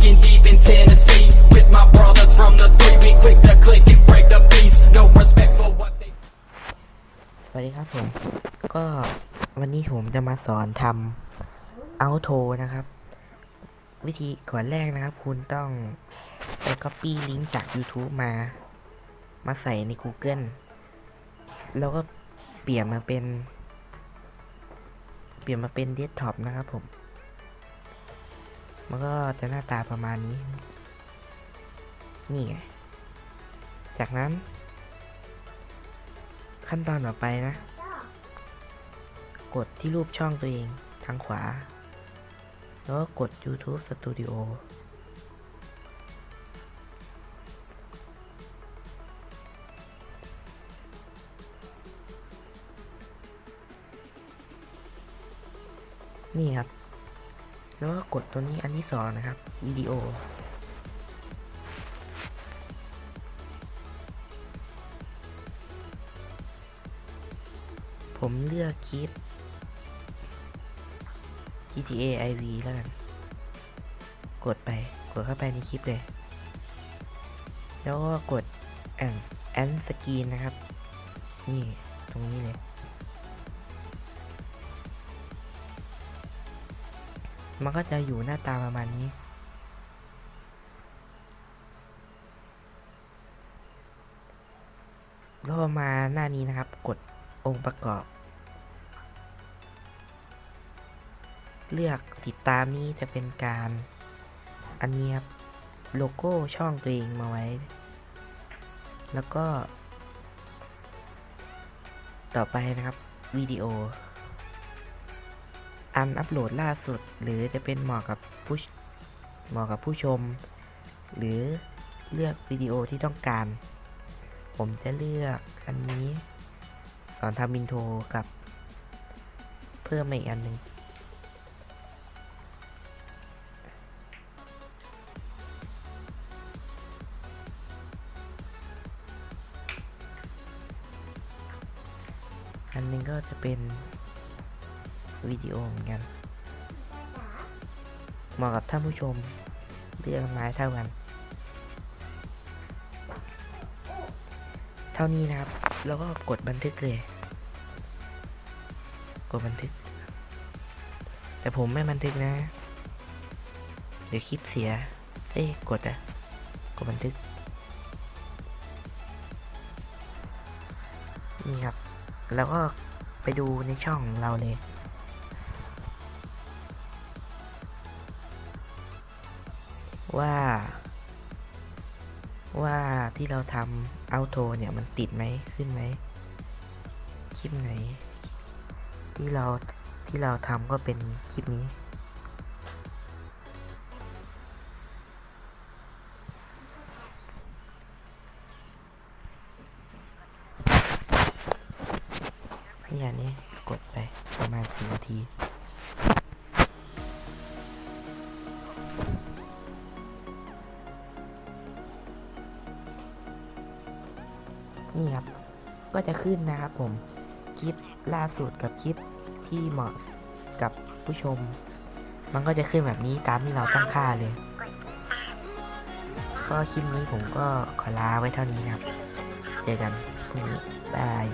Smoking deep in Tennessee with my brothers from the three. We quick to click and break the peace. No respect for what they. สวัสดีครับผม ก็วันนี้ผมจะมาสอนทำ outro นะครับ วิธีก่อนแรกนะครับ คุณต้องไป copy ลิงก์จาก YouTube มา มาใส่ใน Google แล้วก็เปลี่ยนมาเป็น เปลี่ยนมาเป็น desktop นะครับผม มันก็จะหน้าตาประมาณนี้ นี่ไง จากนั้น ขั้นตอนต่อไปนะ กดที่รูปช่องตัวเองทางขวา แล้วก็กด YouTube Studio นี่ครับ แล้วก็กดตัวนี้อันที่สองนะครับวิดีโอผมเลือกคลิป GTA IV แล้วกัน กดไป กดเข้าไปในคลิปเลย แล้วก็กดแอนแอนสกรีนนะครับ นี่ ตรงนี้เลย มันก็จะอยู่หน้าตาประมาณนี้ แล้วพอมาหน้านี้นะครับ กดองค์ประกอบ เลือกติดตามนี้จะเป็นการอันนี้ครับโลโก้ช่องตัวเองมาไว้ แล้วก็ ต่อไปนะครับวิดีโอ อันอัปโหลดล่าสุด หรือจะเป็นเหมาะกับผู้ชเหมาะกับผู้ชม หรือเลือกวิดีโอที่ต้องการ ผมจะเลือกอันนี้สอนทำอินโทรกับ เพิ่มอีกอันหนึ่งอันนึงก็จะเป็น วิดีโอเหมือนกันเหมาะกับท่านผู้ชมเลือกไม้เท่ากัน เท่านี้นะครับ แล้วก็กดบันทึกเลย กดบันทึก แต่ผมไม่บันทึกนะ เดี๋ยวคลิปเสีย เอ้ยกดอะกดบันทึก นี่ครับ แล้วก็ไปดูในช่องเราเลย ว่าว่าที่เราทำเอาโทเนี่ยมันติดไหมขึ้นไหมคลิปไหน ที่เราที่เราทำก็เป็นคลิปนี้ นี่อันนี้กดไปประมาณสี่นาที นี่ครับ ก็จะขึ้นนะครับผม คลิปล่าสุดกับคลิปที่เหมาะกับผู้ชม มันก็จะขึ้นแบบนี้ตามที่เราตั้งค่าเลย ก็คลิปนี้ผมก็ขอลาไว้เท่านี้นะครับ เจอกันพรุ่งนี้บาย